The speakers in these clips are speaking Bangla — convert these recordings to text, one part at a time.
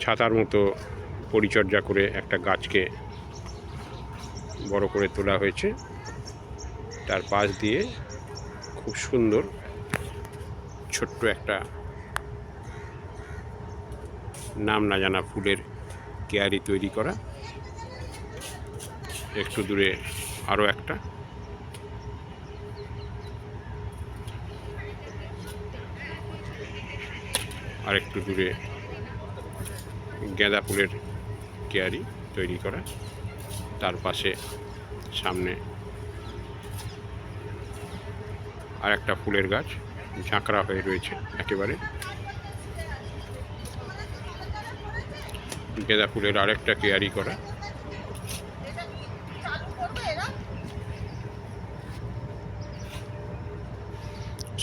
ছাতার মতো পরিচর্যা করে একটা গাছকে বড় করে তোলা হয়েছে। তার পাশ দিয়ে খুব সুন্দর ছোট্ট একটা নাম না জানা ফুলের কেয়ারি তৈরি করা। একটু দূরে আরও একটা। আর একটু দূরে গাঁদা ফুলের কেয়ারি তৈরি করা। তার পাশে সামনে আর একটা ফুলের গাছ ঝাঁকড়া হয়ে রয়েছে একেবারে। গাঁদা ফুলের আরেকটা কেয়ারি করা।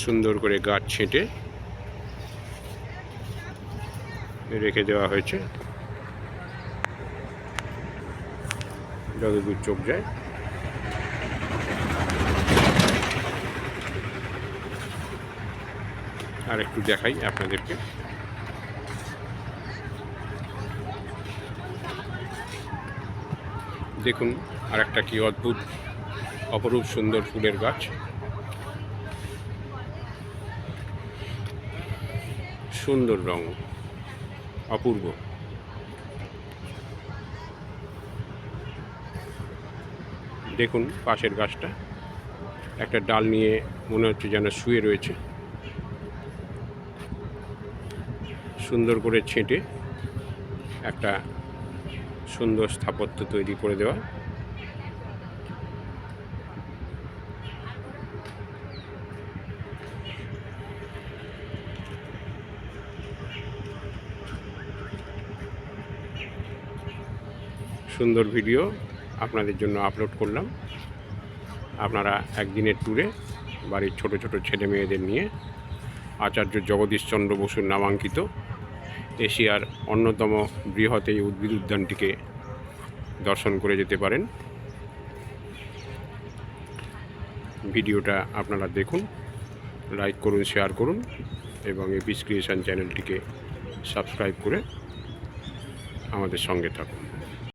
সুন্দর করে গাছ ছেঁটে রেখে দেওয়া হয়েছে। যতদূর চোখ যায়। আর একটু দেখাই আপনাদেরকে। দেখুন আর একটা কি অদ্ভুত, অপরূপ সুন্দর ফুলের গাছ। সুন্দর রং অপূর্ব। দেখুন পাশের গাছটা। একটা ডাল নিয়ে মনে হচ্ছে যেন শুয়ে রয়েছে। সুন্দর করে ছেঁটে একটা সুন্দর স্থাপত্য তৈরি করে দেওয়া। সুন্দর ভিডিও আপনাদের জন্য আপলোড করলাম। আপনারা একদিনের ট্যুরে বাড়ির ছোট ছোট ছেলে মেয়েদের নিয়ে আচার্য জগদীশচন্দ্র বসুর নামাঙ্কিত এশিয়ার অন্যতম বৃহৎ এই উদ্ভিদ উদ্যানটিকে দর্শন করে যেতে পারেন। ভিডিওটা আপনারা দেখুন লাইক করুন শেয়ার করুন এবং এই পিস ক্রিয়েশন চ্যানেলটিকে সাবস্ক্রাইব করে আমাদের সঙ্গে থাকুন।